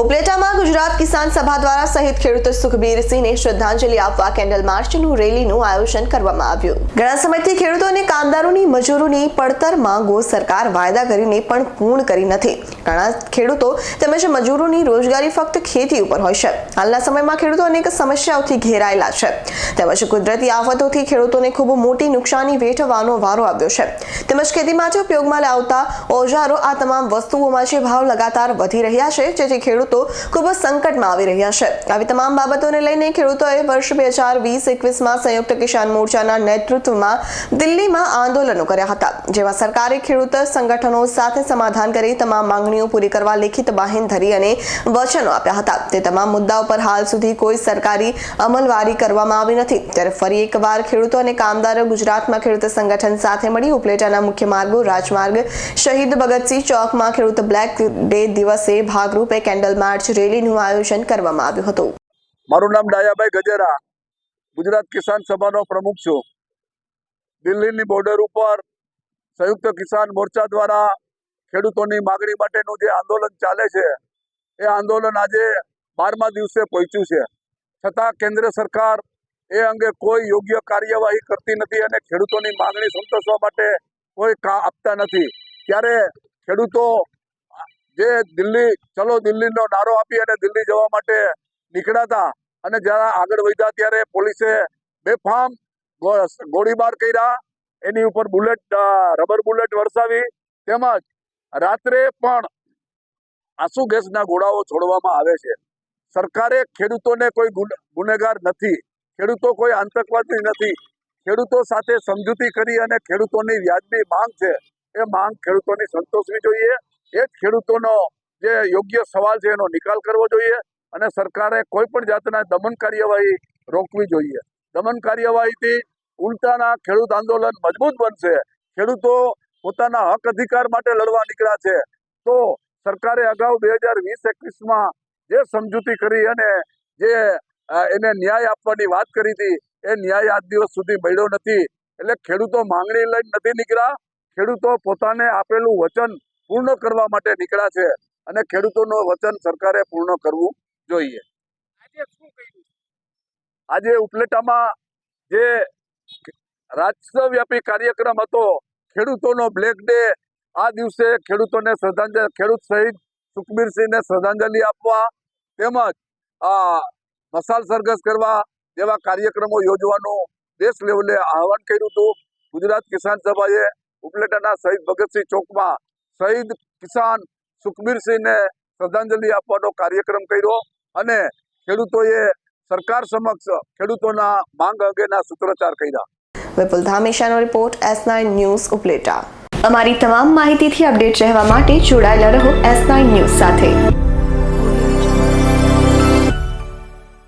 ઉપલેટામાં ગુજરાત કિસાન સભા દ્વારા શહીદ ખેડૂત સુખબીરસિંહને શ્રદ્ધાંજલિ આપવા કેન્ડલ માર્ચનું રેલીનું આયોજન કરવામાં આવ્યું. ઘણા સમયથી ખેડૂતો અને કામદારોની મજૂરોની પડતર માંગો સરકાર વાયદા કરીને પણ પૂર્ણ કરી નથી. ઘણા ખેડૂતો તેમજ મજૂરોની રોજગારી ફક્ત ખેતી ઉપર હોય છે. હાલના સમયમાં ખેડૂતો અનેક સમસ્યાઓથી ઘેરાયેલા છે. તેમજ કુદરતી આફતોથી ખેડૂતોને ખૂબ મોટી નુકસાની વેઠવાનો વારો આવ્યો છે. તેમજ ખેતી માટે ઉપયોગમાં લાવતા ઓજારો આ તમામ વસ્તુઓમાં જે ભાવ લગાતાર વધી રહ્યા છે, જેથી ખેડૂતો ખૂબ જ સંકટમાં આવી રહ્યા છે. આવી તમામ બાબતોને લઈને ખેડૂતોએ વર્ષ બે હજાર વીસ એકવીસમાં સંયુક્ત કિસાન મોરચાના નેતૃત્વમાં દિલ્હીમાં આંદોલનો કર્યા હતા, જેમાં સરકારે ખેડૂત સંગઠનો સાથે સમાધાન કરી તમામ માંગણીઓ પૂરી કરવા લેખિત બાહેંધરી અને વચનો આપ્યા હતા. તે તમામ મુદ્દાઓ પર હાલ સુધી કોઈ સરકારી અમલવારી કરવામાં આવી નથી. ત્યારે ફરી એકવાર ખેડૂતો અને કામદારો ગુજરાતમાં ખેડૂત સંગઠન સાથે મળી ઉપલેટાના મુખ્ય માર્ગો, રાજમાર્ગ, શહીદ ભગતસિંહ ચોકમાં ખેડૂત બ્લેક ડે દિવસે ભાગરૂપે કેન્ડલ માર્ચ રેલીનું આયોજન કરવામાં આવ્યું હતું. મારું નામ ડાયાભાઈ ગજેરા. ગુજરાત કિસાન સભાનો પ્રમુખ છું. દિલ્હીની બોર્ડર ઉપર સંયુક્ત કિસાન મોરચા દ્વારા ખેડૂતોની માગણી માટેનું જે આંદોલન ચાલે છે, એ આંદોલન આજે બારમા દિવસે પહોંચ્યું છે. છતાં કેન્દ્ર સરકાર એ અંગે કોઈ યોગ્ય કાર્યવાહી કરતી નથી અને ખેડૂતોની માગણી સંતોષવા માટે કોઈ કા આપતા નથી. ત્યારે ખેડૂતો જે દિલ્હી, ચલો દિલ્હીનો નારો આપી અને દિલ્હી જવા માટે નીકળ્યા અને જ્યારે આગળ વધ્યા ત્યારે પોલીસે બેફામ ગોળીબાર કર્યા. એની ઉપર બુલેટ રબર બુલેટ વરસાવી. તેમજ રાત્રે પણ આંસુ ગેસના ગોળાઓ છોડવામાં આવે છે. સરકારે ખેડૂતોને કોઈ ગુનેગાર નથી. ખેડૂતો કોઈ આતંકવાદી નથી. ખેડૂતો સાથે સમજૂતી કરી અને ખેડૂતોની વ્યાજબી માંગ છે. એ માંગ ખેડૂતોની સંતોષવી જોઈએ. એ જ ખેડૂતોનો જે યોગ્ય સવાલ છે એનો નિકાલ કરવો જોઈએ અને સરકારે કોઈ પણ જાતના દમન કાર્યવાહી રોકવી જોઈએ. દમન કાર્યવાહીથી ઉલટાના ખેડૂત આંદોલન મજબૂત બનશે. ખેડૂતો પોતાના હક અધિકાર માટે લડવા નીકળ્યા છે. તો સરકારે અગાઉ બે હજાર વીસ એકવીસમાં જે સમજૂતી કરી અને જે એને ન્યાય આપવાની વાત કરી હતી, એ ન્યાય આજ દિવસ સુધી મળ્યો નથી. એટલે ખેડૂતો માંગણી લઈને નથી નીકળ્યા. ખેડૂતો પોતાને આપેલું વચન પૂર્ણ કરવા માટે નીકળ્યા છે અને ખેડૂતોનું વચન સરકારે પૂર્ણ કરવું જોઈએ. આજે ઉપલેટામાં જે રાષ્ટ્રવ્યાપી કાર્યક્રમ હતો ખેડૂતોનો બ્લેક ડે આ દિવસે ખેડૂતોને શ્રદ્ધાંજલિ ખેડૂત શહીદ સુખબીરસિંહને શ્રદ્ધાંજલિ આપવા તેમજ આ મસાલ સરઘસ કરવા જેવા કાર્યક્રમો યોજવાનું દેશ લેવલે આહવાન કર્યું હતું. ગુજરાત કિસાન સભાએ ઉપલેટાના શહીદ ભગતસિંહ ચોકમાં શહીદ કિસાન સુખબીરસિંહને શ્રદ્ધાંજલિ આપવાનો કાર્યક્રમ કર્યો અને ખેડૂતોએ સરકાર સમક્ષ ખેડૂતોના માંગ અંગેના સૂત્રોચ્ચાર કર્યા. Vipul ધામેશાનો report S nine news Upleta. અમારી તમામ માહિતીથી અપડેટ રહેવા માટે જોડાયેલા રહો એસ નાઇન ન્યૂઝ સાથે.